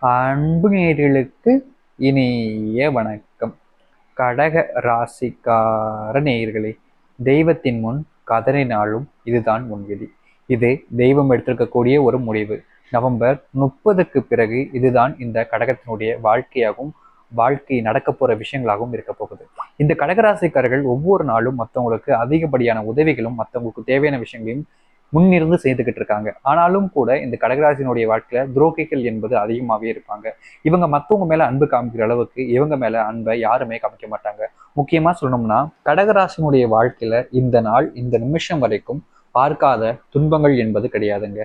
அன்பு நேர்களுக்கு இனிய வணக்கம். கடக ராசிக்கார நேயர்களே தெய்வத்தின் முன் கதறினாலும் இதுதான் உன் விதி. இது தெய்வம் எடுத்திருக்கக்கூடிய ஒரு முடிவு. நவம்பர் முப்பதுக்கு பிறகு இதுதான் இந்த கடகத்தினுடைய வாழ்க்கையாகவும் வாழ்க்கை நடக்க போற விஷயங்களாகவும் இருக்க போகுது. இந்த கடகராசிக்காரர்கள் ஒவ்வொரு நாளும் மற்றவங்களுக்கு அதிகப்படியான உதவிகளும் மற்றவங்களுக்கு தேவையான விஷயங்களையும் முன்னிருந்து செய்துகிட்டு இருக்காங்க. ஆனாலும் கூட இந்த கடகராசினுடைய வாழ்க்கையில துரோகிகள் என்பது அதிகமாகவே இருப்பாங்க. இவங்க மற்றவங்க மேல அன்பு காமிக்கிற அளவுக்கு இவங்க மேல அன்பை யாருமே காமிக்க மாட்டாங்க. முக்கியமா சொல்லணும்னா கடகராசினுடைய வாழ்க்கையில இந்த நாள் இந்த நிமிஷம் வரைக்கும் பார்க்காத துன்பங்கள் என்பது கிடையாதுங்க.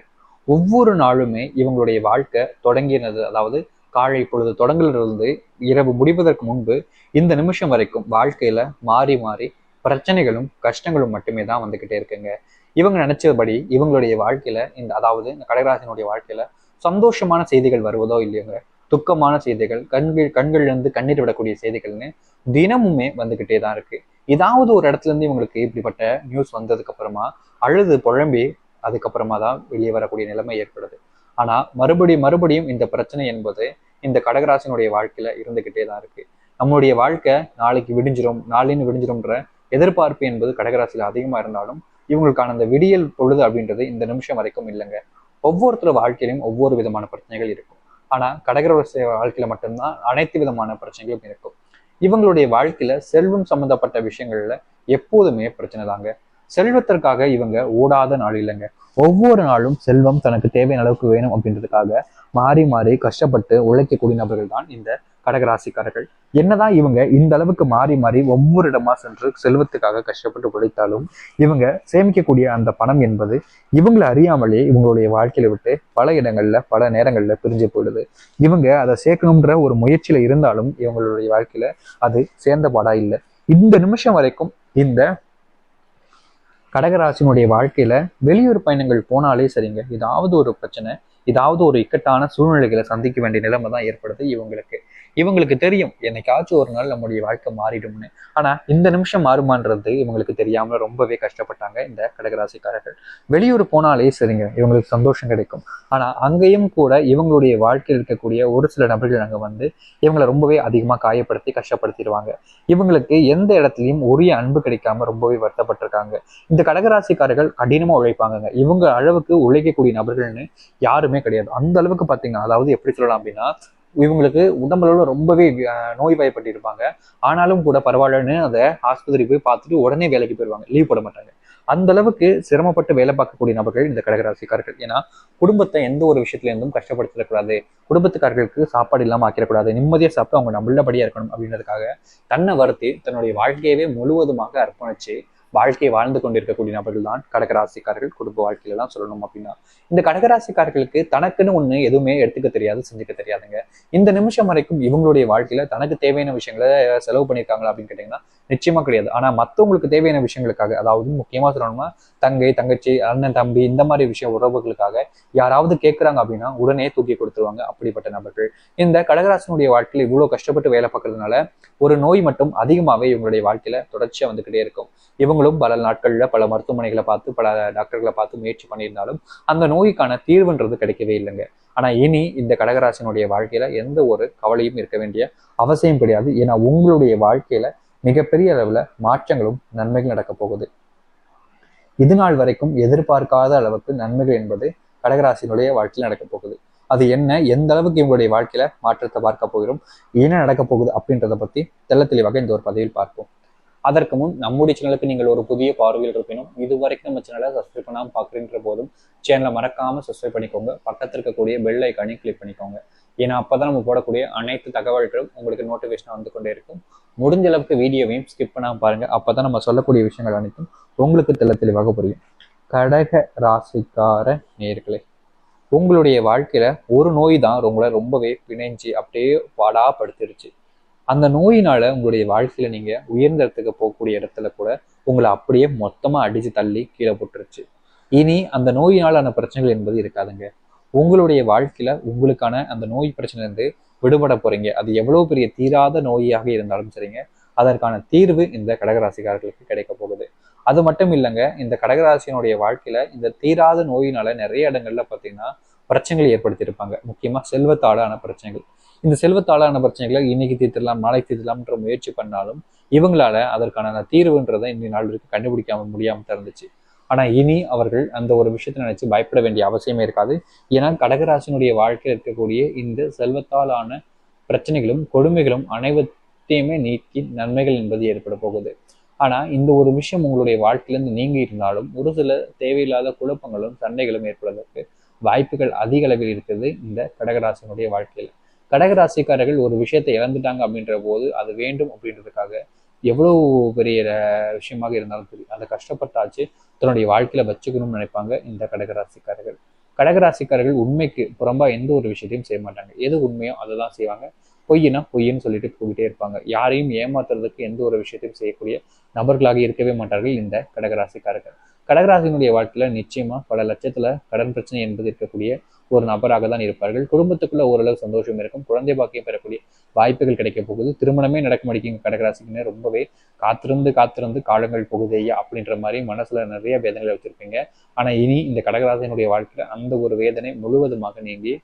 ஒவ்வொரு நாளுமே இவங்களுடைய வாழ்க்கை தொடங்கினது அதாவது காலை பொழுது தொடங்கிலிருந்து இரவு முடிவதற்கு முன்பு இந்த நிமிஷம் வரைக்கும் வாழ்க்கையில மாறி மாறி பிரச்சனைகளும் கஷ்டங்களும் மட்டுமே தான் வந்துக்கிட்டே இருக்குங்க. இவங்க நினைச்சபடி இவங்களுடைய வாழ்க்கையில இந்த அதாவது இந்த கடகராசினுடைய வாழ்க்கையில சந்தோஷமான செய்திகள் வருவதோ இல்லையோங்க. துக்கமான செய்திகள் கண்கள் கண்கள்ல இருந்து கண்ணீர் விடக்கூடிய செய்திகள்னு தினமுமே வந்துகிட்டே தான் இருக்கு. ஏதாவது ஒரு இடத்துல இருந்து இவங்களுக்கு இப்படிப்பட்ட நியூஸ் வந்ததுக்கு அப்புறமா அழுது புழம்பி அதுக்கப்புறமா தான் வெளியே வரக்கூடிய நிலைமை ஏற்படுது. ஆனா மறுபடியும் மறுபடியும் இந்த பிரச்சனை என்பது இந்த கடகராசினுடைய வாழ்க்கையில இருந்துகிட்டே தான் இருக்கு. நம்மளுடைய வாழ்க்கை நாளைக்கு விடிஞ்சிரும் நாளின்னு விடிஞ்சிரும்ன்ற எதிர்பார்ப்பு என்பது கடகராசியில அதிகமா இருந்தாலும் இவங்களுக்கான அந்த விடியல் பொழுது அப்படின்றது இந்த நிமிஷம் வரைக்கும் இல்லைங்க. ஒவ்வொருத்தர் வாழ்க்கையிலும் ஒவ்வொரு விதமான பிரச்சனைகள் இருக்கும். ஆனா கடகராசி வாழ்க்கையில மட்டும்தான் அனைத்து விதமான பிரச்சனைகளும் இருக்கும். இவங்களுடைய வாழ்க்கையில செல்வம் சம்பந்தப்பட்ட விஷயங்கள்ல எப்போதுமே பிரச்சனை தாங்க. செல்வத்திற்காக இவங்க ஓடாத நாள் இல்லைங்க. ஒவ்வொரு நாளும் செல்வம் தனக்கு தேவையான அளவுக்கு வேணும் அப்படின்றதுக்காக மாறி மாறி கஷ்டப்பட்டு உழைக்கக்கூடிய நபர்கள் தான் இந்த கடகராசிக்காரர்கள். என்னதான் இவங்க இந்த அளவுக்கு மாறி மாறி ஒவ்வொரு இடமா சென்று செல்வத்துக்காக கஷ்டப்பட்டு உழைத்தாலும் இவங்க சேமிக்கக்கூடிய அந்த பணம் என்பது இவங்களை அறியாமலே இவங்களுடைய வாழ்க்கையில விட்டு பல இடங்கள்ல பல நேரங்கள்ல பிரிஞ்சு போயிடுது. இவங்க அதை சேர்க்கணுன்ற ஒரு முயற்சியில இருந்தாலும் இவங்களுடைய வாழ்க்கையில அது சேர்ந்த பாடா இல்லை. இந்த நிமிஷம் வரைக்கும் இந்த கடகராசினுடைய வாழ்க்கையில வெளியூர் பயணங்கள் போனாலே சரிங்க. ஏதாவது ஒரு பிரச்சனை ஏதாவது ஒரு இக்கட்டான சூழ்நிலைகளை சந்திக்க வேண்டிய நிலைமை தான் ஏற்படுது இவங்களுக்கு. இவங்களுக்கு தெரியும் என்னைக்காச்சும் ஒரு நாள் நம்முடைய வாழ்க்கை மாறிடும்னு. ஆனா இந்த நிமிஷம் மாறுமான்றது இவங்களுக்கு தெரியாம ரொம்பவே கஷ்டப்பட்டாங்க இந்த கடகராசிக்காரர்கள். வெளியூர் போனாலே சரிங்க இவங்களுக்கு சந்தோஷம் கிடைக்கும். ஆனா அங்கேயும் கூட இவங்களுடைய வாழ்க்கையில் இருக்கக்கூடிய ஒரு சில நபர்கள் அங்க வந்து இவங்களை ரொம்பவே அதிகமா காயப்படுத்தி கஷ்டப்படுத்திடுவாங்க. இவங்களுக்கு எந்த இடத்துலையும் உரிய அன்பு கிடைக்காம ரொம்பவே வருத்தப்பட்டிருக்காங்க. இந்த கடகராசிக்காரர்கள் கடினமா உழைப்பாங்க இவங்க அளவுக்கு உழைக்கக்கூடிய நபர்கள்னு யாருமே கிடையாது. அந்த அளவுக்கு பார்த்தீங்கன்னா அதாவது எப்படி சொல்லலாம் அப்படின்னா இவங்களுக்கு உடம்புல ரொம்பவே நோய் பயப்பட்டிருப்பாங்க. ஆனாலும் கூட பரவாயில்லன்னு அதை ஆஸ்பத்திரி போய் பார்த்துட்டு உடனே வேலைக்கு போயிடுவாங்க லீவ் போட மாட்டாங்க. அந்த அளவுக்கு சிரமப்பட்டு வேலை பார்க்கக்கூடிய நபர்கள் இந்த கடகராசிக்காரர்கள். ஏன்னா குடும்பத்தை எந்த ஒரு விஷயத்துல இருந்தும் கஷ்டப்படுத்திடக்கூடாது. குடும்பத்துக்காரர்களுக்கு சாப்பாடு இல்லாமல் ஆக்கிடக்கூடாது. நிம்மதியாக சாப்பிட்டு அவங்க நல்லபடியா இருக்கணும் அப்படின்றதுக்காக தன்னை வருத்தி தன்னுடைய வாழ்க்கையவே முழுவதுமாக அர்ப்பணிச்சு வாழ்க்கையை வாழ்ந்து கொண்டிருக்கக்கூடிய நபர்கள் தான் கடகராசிக்காரர்கள் குடும்ப வாழ்க்கையில தான் சொல்லணும் அப்படின்னா. இந்த கடகராசிக்காரர்களுக்கு தனக்குன்னு ஒண்ணு எதுவுமே எடுத்துக்க தெரியாது செஞ்சுக்க தெரியாதுங்க. இந்த நிமிஷம் வரைக்கும் இவங்களுடைய வாழ்க்கையில தனக்கு தேவையான விஷயங்களை செலவு பண்ணியிருக்காங்களா அப்படின்னு கேட்டீங்கன்னா நிச்சயமா கிடையாது. ஆனா மத்தவங்களுக்கு தேவையான விஷயங்களுக்காக அதாவது முக்கியமா சொல்லணும்னா தங்கை தங்கச்சி அண்ணன் தம்பி இந்த மாதிரி விஷயம் உறவுகளுக்காக யாராவது கேட்கறாங்க அப்படின்னா உடனே தூக்கி கொடுத்துருவாங்க அப்படிப்பட்ட நபர்கள். இந்த கடகராசனுடைய வாழ்க்கையில இவ்வளவு கஷ்டப்பட்டு வேலை பார்க்கறதுனால ஒரு நோய் மட்டும் அதிகமாவே இவங்களுடைய வாழ்க்கையில தொடர்ச்சியா வந்துகிட்டே இருக்கும். இவங்க இவங்களும் பல நாட்களில் பல மருத்துவமனைகளை பார்த்து பல டாக்டர்களை பார்த்து முயற்சி பண்ணியிருந்தாலும் அந்த நோய்க்கான தீர்வுன்றது கிடைக்கவே இல்லைங்க. ஆனா இனி இந்த கடகராசினுடைய வாழ்க்கையில எந்த ஒரு கவலையும் இருக்க வேண்டிய அவசியம் கிடையாது. ஏன்னா உங்களுடைய வாழ்க்கையில மிகப்பெரிய அளவுல மாற்றங்களும் நன்மைகள் நடக்க போகுது. இது நாள் வரைக்கும் எதிர்பார்க்காத அளவுக்கு நன்மைகள் என்பது கடகராசினுடைய வாழ்க்கையில் நடக்க போகுது. அது என்ன எந்த அளவுக்கு இவங்களுடைய வாழ்க்கையில மாற்றத்தை பார்க்க போகிறோம் என்ன நடக்க போகுது அப்படின்றத பத்தி தெல்ல தெளிவாக இந்த ஒரு பதவியில் பார்ப்போம். அதற்கு முன் நம்முடைய சேனலுக்கு நீங்கள் ஒரு புதிய பார்வையில் இருப்பினும் இது வரைக்கும் நம்ம சேனலை சப்ஸ்கிரைப் பண்ணாமல் பார்க்குறீன்ற போதும் சேனலை மறக்காமல் சப்ஸ்கிரைப் பண்ணிக்கோங்க. பக்கத்தில் இருக்கக்கூடிய பெல் ஐக்கானையும் கிளிக் பண்ணிக்கோங்க. ஏன்னா அப்போ தான் நம்ம போடக்கூடிய அனைத்து தகவல்களும் உங்களுக்கு நோட்டிஃபிகேஷன் வந்து கொண்டே இருக்கும். முடிஞ்ச அளவுக்கு வீடியோவையும் ஸ்கிப் பண்ணாம அப்போ தான் நம்ம சொல்லக்கூடிய விஷயங்கள் அனைத்தும் உங்களுக்கு தெள்ள தெளிவாக புரியும். கடக ராசிக்கார நேர்களே உங்களுடைய வாழ்க்கையில ஒரு நோய் தான் உங்களை ரொம்பவே பிணைஞ்சு அப்படியே பாடாப்படுத்திருச்சு. அந்த நோயினால உங்களுடைய வாழ்க்கையில நீங்க உயர்ந்த இடத்துக்கு போகக்கூடிய இடத்துல கூட உங்களை அப்படியே மொத்தமா அடிச்சு தள்ளி கீழே போட்டுருச்சு. இனி அந்த நோயினாலான பிரச்சனைகள் என்பது இருக்காதுங்க. உங்களுடைய வாழ்க்கையில உங்களுக்கான அந்த நோய் பிரச்சனை இருந்து விடுபட போறீங்க. அது எவ்வளவு பெரிய தீராத நோயாக இருந்தாலும் சரிங்க. அதற்கான தீர்வு இந்த கடகராசிக்காரர்களுக்கு கிடைக்க போகுது. அது மட்டும் இல்லைங்க இந்த கடகராசியினுடைய வாழ்க்கையில இந்த தீராத நோயினால நிறைய இடங்கள்ல பார்த்தீங்கன்னா பிரச்சனைகளை ஏற்படுத்தியிருப்பாங்க. முக்கியமா செல்வத்தாலான பிரச்சனைகள். இந்த செல்வத்தாளான பிரச்சனைகளை இன்னைக்கு தீர்த்திடலாம் நாளைக்கு தீர்த்திடலாம்ன்ற முயற்சி பண்ணாலும் இவங்களால அதற்கான தீர்வுன்றதை இன்றைய நாள் வரைக்கும் கண்டுபிடிக்காம முடியாம இருந்துச்சு ஆனா இனி அவர்கள் அந்த ஒரு விஷயத்தை நினைச்சு பயப்பட வேண்டிய அவசியமே இருக்காது. ஏன்னா கடகராசினுடைய வாழ்க்கையில் இருக்கக்கூடிய இந்த செல்வத்தாலான பிரச்சனைகளும் கொடுமைகளும் அனைவத்தையுமே நீக்கி நன்மைகள் என்பது ஏற்பட போகுது. ஆனா இந்த ஒரு விஷயம் உங்களுடைய வாழ்க்கையிலிருந்து நீங்கி இருந்தாலும் ஒரு சில தேவையில்லாத குழப்பங்களும் சண்டைகளும் ஏற்படுவதற்கு வாய்ப்புகள் அதிக அளவில் இருக்குது இந்த கடகராசினுடைய வாழ்க்கையில. கடகராசிக்காரர்கள் ஒரு விஷயத்தை இழந்துட்டாங்க அப்படின்ற போது அது வேண்டும் அப்படின்றதுக்காக எவ்வளவு பெரிய விஷயமாக இருந்தாலும் சரி அதை கஷ்டப்பட்டாச்சு தன்னுடைய வாழ்க்கையில வச்சுக்கணும்னு நினைப்பாங்க இந்த கடகராசிக்காரர்கள். கடகராசிக்காரர்கள் உண்மைக்கு புறம்பா எந்த ஒரு விஷயத்தையும் செய்ய மாட்டாங்க. எது உண்மையோ அதை தான் செய்வாங்க. பொய்னா பொய்ன்னு சொல்லிட்டு போயிட்டே இருப்பாங்க. யாரையும் ஏமாத்துறதுக்கு எந்த ஒரு விஷயத்தையும் செய்யக்கூடிய நபர்களாக இருக்கவே மாட்டார்கள் இந்த கடகராசிக்காரர்கள். கடகராசினுடைய வாழ்க்கையில நிச்சயமா பல லட்சத்துல கடன் பிரச்சனை என்பது இருக்கக்கூடிய ஒரு நபராக தான் இருப்பார்கள். குடும்பத்துக்குள்ள ஓரளவு சந்தோஷம் இருக்கும். குழந்தை பாக்கியம் பெறக்கூடிய வாய்ப்புகள் கிடைக்க போகுது. திருமணமே நடக்க மாட்டேங்க கடகராசிக்குன்னு. ரொம்பவே காத்திருந்து காத்திருந்து காலங்கள் போகுதேயா அப்படின்ற மாதிரி மனசுல நிறைய வேதனைகளை வச்சிருப்பீங்க. ஆனா இனி இந்த கடகராசினுடைய வாழ்க்கையில அந்த ஒரு வேதனை முழுவதுமாக நீங்கி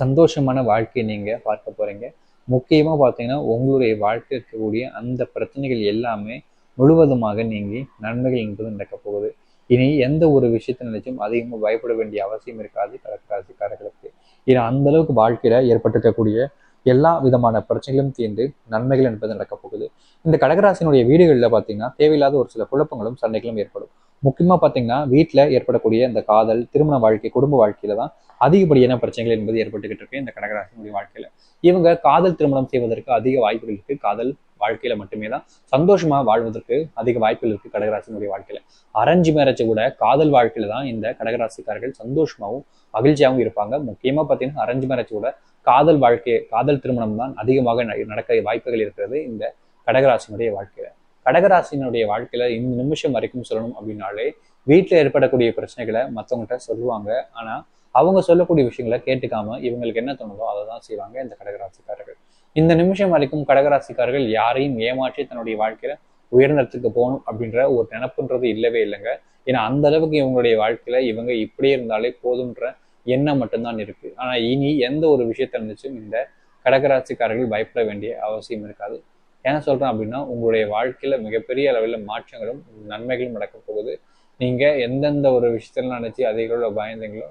சந்தோஷமான வாழ்க்கையை நீங்க பார்க்க போறீங்க. முக்கியமா பார்த்தீங்கன்னா உங்களுடைய வாழ்க்கை இருக்கக்கூடிய அந்த பிரச்சனைகள் எல்லாமே முழுவதுமாக நீங்கி நன்மைகள் என்பது நடக்க போகுது. இனி எந்த ஒரு விஷயத்தை நினைச்சும் அதிகமாக பயப்பட வேண்டிய அவசியம் இருக்காது. கடற்கராசிக்காரர்களுக்கு ஏன்னா அந்த அளவுக்கு வாழ்க்கையில ஏற்பட்டிருக்கக்கூடிய எல்லா விதமான பிரச்சனைகளும் தீர்ந்து நன்மைகள் என்பது நடக்கப் போகுது. இந்த கடகராசினுடைய வீடுகளில் பார்த்தீங்கன்னா தேவையில்லாத ஒரு சில குழப்பங்களும் சண்டைகளும் ஏற்படும். முக்கியமாக பார்த்தீங்கன்னா வீட்டில் ஏற்படக்கூடிய இந்த காதல் திருமண வாழ்க்கை குடும்ப வாழ்க்கையில தான் அதிகப்படியான பிரச்சனைகள் என்பது ஏற்பட்டுக்கிட்டு இருக்கு இந்த கடகராசினுடைய வாழ்க்கையில. இவங்க காதல் திருமணம் செய்வதற்கு அதிக வாய்ப்புகள் இருக்கு. காதல் வாழ்க்கையில மட்டுமே தான் சந்தோஷமா வாழ்வதற்கு அதிக வாய்ப்புகள் இருக்கு கடகராசினுடைய வாழ்க்கையில. அரேஞ்ச் மேரேஜ் கூட காதல் வாழ்க்கையில தான் இந்த கடகராசிக்காரர்கள் சந்தோஷமாவும் மகிழ்ச்சியாகவும் இருப்பாங்க. முக்கியமா பார்த்தீங்கன்னா அரேஞ்ச் மேரேஜ் கூட காதல் வாழ்க்கை காதல் திருமணம் தான் அதிகமாக நடக்க வாய்ப்புகள் இருக்கிறது இந்த கடகராசினுடைய வாழ்க்கையில. கடகராசினுடைய வாழ்க்கையில இந்த நிமிஷம் வரைக்கும் சொல்லணும் அப்படின்னாலே வீட்டில் ஏற்படக்கூடிய பிரச்சனைகளை மற்றவங்கள்ட்ட சொல்லுவாங்க. ஆனா அவங்க சொல்லக்கூடிய விஷயங்களை கேட்டுக்காம இவங்களுக்கு என்ன தோணுதோ அதை தான் செய்வாங்க இந்த கடகராசிக்காரர்கள். இந்த நிமிஷம் வரைக்கும் கடகராசிக்காரர்கள் யாரையும் ஏமாற்றி தன்னுடைய வாழ்க்கையில உயர்ந்தத்துக்கு போகணும் அப்படின்ற ஒரு நினப்புன்றது இல்லவே இல்லைங்க. ஏன்னா அந்த அளவுக்கு இவங்களுடைய வாழ்க்கையில இவங்க இப்படியே இருந்தாலே போதுன்ற எண்ணம் மட்டும்தான் இருக்கு. ஆனா இனி எந்த ஒரு விஷயத்த இருந்துச்சும் இந்த கடகராசிக்காரர்கள் பயப்பட வேண்டிய அவசியம் இருக்காது. என்ன சொல்றேன் அப்படின்னா உங்களுடைய வாழ்க்கையில மிகப்பெரிய அளவில் மாற்றங்களும் நன்மைகளும் நடக்க போகுது. நீங்க எந்தெந்த ஒரு விஷயத்துல நினைச்சு அதிகளோட பயந்தீங்களோ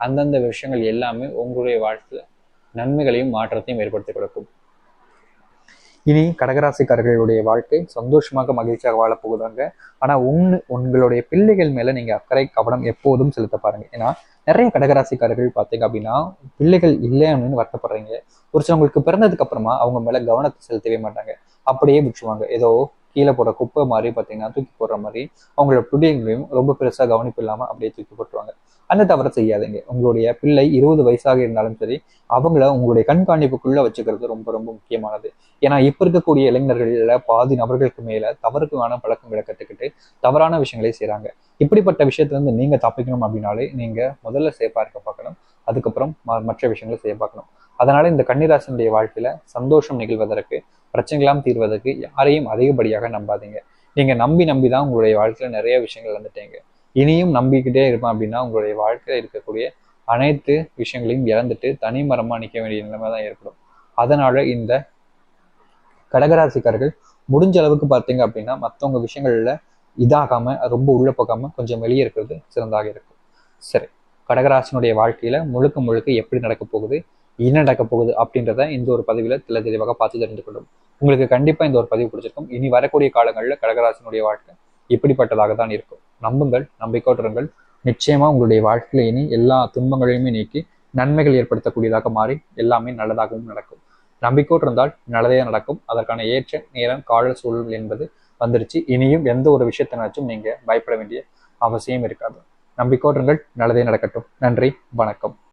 அந்தந்த விஷயங்கள் எல்லாமே உங்களுடைய வாழ்க்கையில நன்மைகளையும் மாற்றத்தையும் ஏற்படுத்தி கொடுக்கும். இனி கடகராசிக்காரர்களுடைய வாழ்க்கை சந்தோஷமாக மகிழ்ச்சியாக வாழப்போகுதாங்க. ஆனால் ஆனா ஒன்று உங்களுடைய பிள்ளைகள் மேலே நீங்கள் அக்கறை கவனம் எப்போதும் செலுத்த பாருங்க. ஏன்னா நிறைய கடகராசிக்காரர்கள் பார்த்தீங்க அப்படின்னா பிள்ளைகள் இல்லை அப்படின்னு வருத்தப்படுறீங்க. ஒரு சிலவங்களுக்கு பிறந்ததுக்கு அப்புறமா அவங்க மேலே கவனத்தை செலுத்தவே மாட்டாங்க. அப்படியே விட்டுருவாங்க. ஏதோ கீழே போடுற குப்பை மாதிரி பார்த்தீங்கன்னா தூக்கி போடுற மாதிரி அவங்களோட பிள்ளைங்களையும் ரொம்ப பெருசாக கவனிப்பு இல்லாமல் அப்படியே தூக்கி போட்டுருவாங்க. அந்த தவறை செய்யாதீங்க. உங்களுடைய பிள்ளை இருபது வயசாக இருந்தாலும் சரி அவங்கள உங்களுடைய கண்காணிப்புக்குள்ள வச்சுக்கிறது ரொம்ப ரொம்ப முக்கியமானது. ஏன்னா இப்ப இருக்கக்கூடிய இளைஞர்கள்ல பாதி நபர்களுக்கு மேல தவறுக்கான பழக்கங்களை கத்துக்கிட்டு தவறான விஷயங்களை செய்றாங்க. இப்படிப்பட்ட விஷயத்துல இருந்து நீங்க தப்பிக்கணும் அப்படின்னாலே நீங்க முதல்ல சேஃபா இருக்க பார்க்கணும். அதுக்கப்புறம் மற்ற விஷயங்களை செய்ய பார்க்கணும். அதனால இந்த கன்னிராசனுடைய வாழ்க்கையில சந்தோஷம் நிகழ்வதற்கு பிரச்சனைகளாம் தீர்வதற்கு யாரையும் அதிகப்படியாக நம்பாதீங்க. நீங்க நம்பி நம்பி தான் உங்களுடைய வாழ்க்கையில நிறைய விஷயங்கள் வந்துட்டீங்க. இனியும் நம்பிக்கிட்டே இருப்பேன் அப்படின்னா உங்களுடைய வாழ்க்கையில இருக்கக்கூடிய அனைத்து விஷயங்களையும் இழந்துட்டு தனி மரமா நிற்க வேண்டிய நிலைமை தான் ஏற்படும். அதனால இந்த கடகராசிக்காரர்கள் முடிஞ்ச அளவுக்கு பார்த்தீங்க அப்படின்னா மற்றவங்க விஷயங்கள்ல இதாகாம ரொம்ப உள்ள போகாம கொஞ்சம் வெளியே இருக்கிறது சிறந்தாக இருக்கும். சரி கடகராசினுடைய வாழ்க்கையில முழுக்க முழுக்க எப்படி நடக்க போகுது? என்ன நடக்க போகுது அப்படின்றத இந்த ஒரு பதிவில் தெல தெளிவாக பார்த்து தெரிந்து கொள்ளும். உங்களுக்கு கண்டிப்பாக இந்த ஒரு பதிவு பிடிச்சிருக்கும். இனி வரக்கூடிய காலங்களில் கடகராசினுடைய வாழ்க்கை இப்படிப்பட்டதாக தான் இருக்கும். நம்புங்கள் நம்பிக்கோட்டுருங்கள் நிச்சயமாக உங்களுடைய வாழ்க்கையில இனி எல்லா துன்பங்களையுமே நீக்கி நன்மைகள் ஏற்படுத்தக்கூடியதாக மாறி எல்லாமே நல்லதாகவும் நடக்கும். நம்பிக்கோட்டு இருந்தால் நல்லதே நடக்கும். அதற்கான ஏற்ற நேரம் கால சூழல் என்பது வந்துருச்சு. இனியும் எந்த ஒரு விஷயத்தினாச்சும் நீங்கள் பயப்பட வேண்டிய அவசியம் இருக்காது. நம்பிக்கோட்டுங்கள் நல்லதே நடக்கட்டும். நன்றி வணக்கம்.